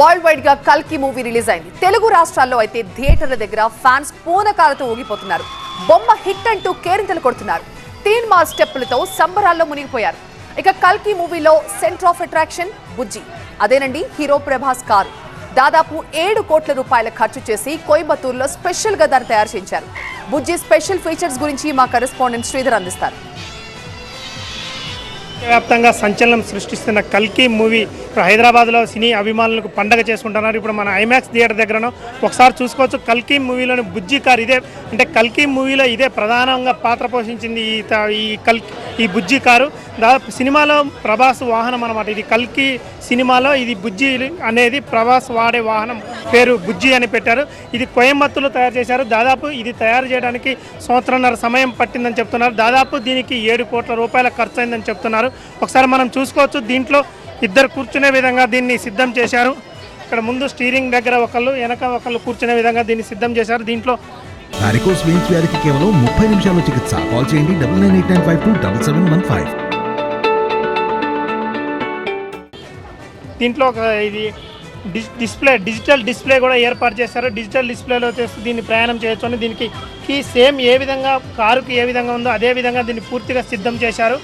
World వైడ్గా కల్కి movie release అయింది. తెలుగు రాష్ట్రాల్లో అయితే థియేటర్ల దగ్గర ఫ్యాన్స్ పూనకాలతో ఊగిపోతున్నారు. బొమ్మ హిట్ అంటూ కేరింతలు కొడుతున్నారు. తీన్ మాల్ స్టెప్పులతో సంబరాల్లో మునిగిపోయారు. ఇక కల్కి మూవీలో సెంటర్ ఆఫ్ అట్రాక్షన్ బుజ్జి. అదేనండి హీరో ప్రభాస్ కారు. దాదాపు ఏడు కోట్ల రూపాయల ఖర్చు చేసి కోయంబత్తూరులో స్పెషల్గా దాన్ని తయారు చేయించారు. బుజ్జి స్పెషల్ ఫీచర్స్ గురించి మా కరెస్పాండెంట్ శ్రీధర్ అందిస్తారు. వ్యాప్తంగా సంచలనం సృష్టిస్తున్న కల్కి మూవీ ఇప్పుడు హైదరాబాద్లో సినీ అభిమానులకు పండగ చేసుకుంటున్నారు. ఇప్పుడు మన ఐమాక్స్ థియేటర్ దగ్గరను ఒకసారి చూసుకోవచ్చు. కల్కి మూవీలోని బుజ్జి కార్ ఇదే అంటే కల్కి మూవీలో ఇదే ప్రధానంగా పాత్ర పోషించింది ఈ త- ఈ కల్ ఈ బుజ్జి కారు. దాదాపు సినిమాలో ప్రభాస్ వాహనం అనమాట ఇది కల్కి సినిమాలో ఇది బుజ్జి అనేది ప్రభాస్ వాడే వాహనం పేరు బుజ్జి అని పెట్టారు. ఇది కోయంబత్తూరులో తయారు చేశారు. దాదాపు ఇది తయారు చేయడానికి సంవత్సరంన్నర సమయం పట్టిందని చెప్తున్నారు. దాదాపు దీనికి ఏడు కోట్ల రూపాయల ఖర్చు అయిందని చెప్తున్నారు. ఒకసారి మనం చూసుకోవచ్చు. దీంట్లో ఇద్దరు కూర్చునే విధంగా దీన్ని సిద్ధం చేశారు. ఇక్కడ ముందు స్టీరింగ్ దగ్గర ఒకళ్ళు వెనక ఒకళ్ళు కూర్చునే విధంగా దీన్ని సిద్ధం చేశారు. దీంట్లో వారికోస్ వెయిన్స్ వ్యాధికి కేవలం ముప్పై నిమిషాల్లో చికిత్స. కాల్ చేయండి. Double nine eight nine five two double seven one five. దీంట్లో ఒక ఇది డిస్ డిస్ప్లే డిజిటల్ డిస్ప్లే కూడా ఏర్పాటు చేశారు. డిజిటల్ డిస్ప్లేలో చేస్తూ దీన్ని ప్రయాణం చేయొచ్చు అని దీనికి కీ సేమ్ ఏ విధంగా కారుకి ఏ విధంగా ఉందో అదే విధంగా దీన్ని పూర్తిగా సిద్ధం చేశారు.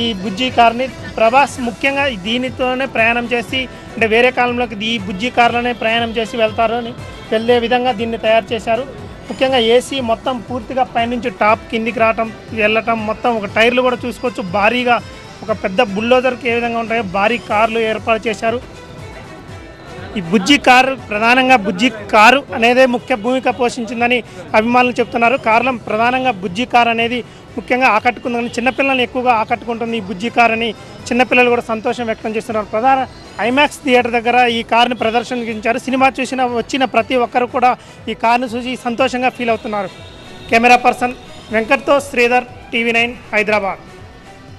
ఈ బుజ్జి కార్ని ప్రభాస్ ముఖ్యంగా దీనితోనే ప్రయాణం చేసి అంటే వేరే కాలంలోకి ఈ బుజ్జి కార్లోనే ప్రయాణం చేసి వెళ్తారు అని వెళ్ళే విధంగా దీన్ని తయారు చేశారు. ముఖ్యంగా ఏసీ మొత్తం పూర్తిగా పైనుంచి టాప్ కిందికి రావటం వెళ్ళటం మొత్తం ఒక టైర్లు కూడా చూసుకోవచ్చు. భారీగా ఒక పెద్ద బుల్డోజర్కి ఏ విధంగా ఉంటాయో భారీ కార్లు ఏర్పాటు చేశారు. ఈ బుజ్జి కారు ప్రధానంగా బుజ్జి కారు అనేదే ముఖ్య భూమిక పోషించిందని అభిమానులు చెప్తున్నారు. కారణం ప్రధానంగా బుజ్జి కారు అనేది ముఖ్యంగా ఆకట్టుకుందని చిన్నపిల్లల్ని ఎక్కువగా ఆకట్టుకుంటుంది ఈ బుజ్జి కారు అని చిన్నపిల్లలు కూడా సంతోషం వ్యక్తం చేస్తున్నారు. ప్రధాన ఐమాక్స్ థియేటర్ దగ్గర ఈ కార్ని ప్రదర్శించారు. సినిమా చూసిన వచ్చిన ప్రతి ఒక్కరు కూడా ఈ కార్ను చూసి సంతోషంగా ఫీల్ అవుతున్నారు. కెమెరా పర్సన్ వెంకట్తో శ్రీధర్ టీవీ నైన్ హైదరాబాద్.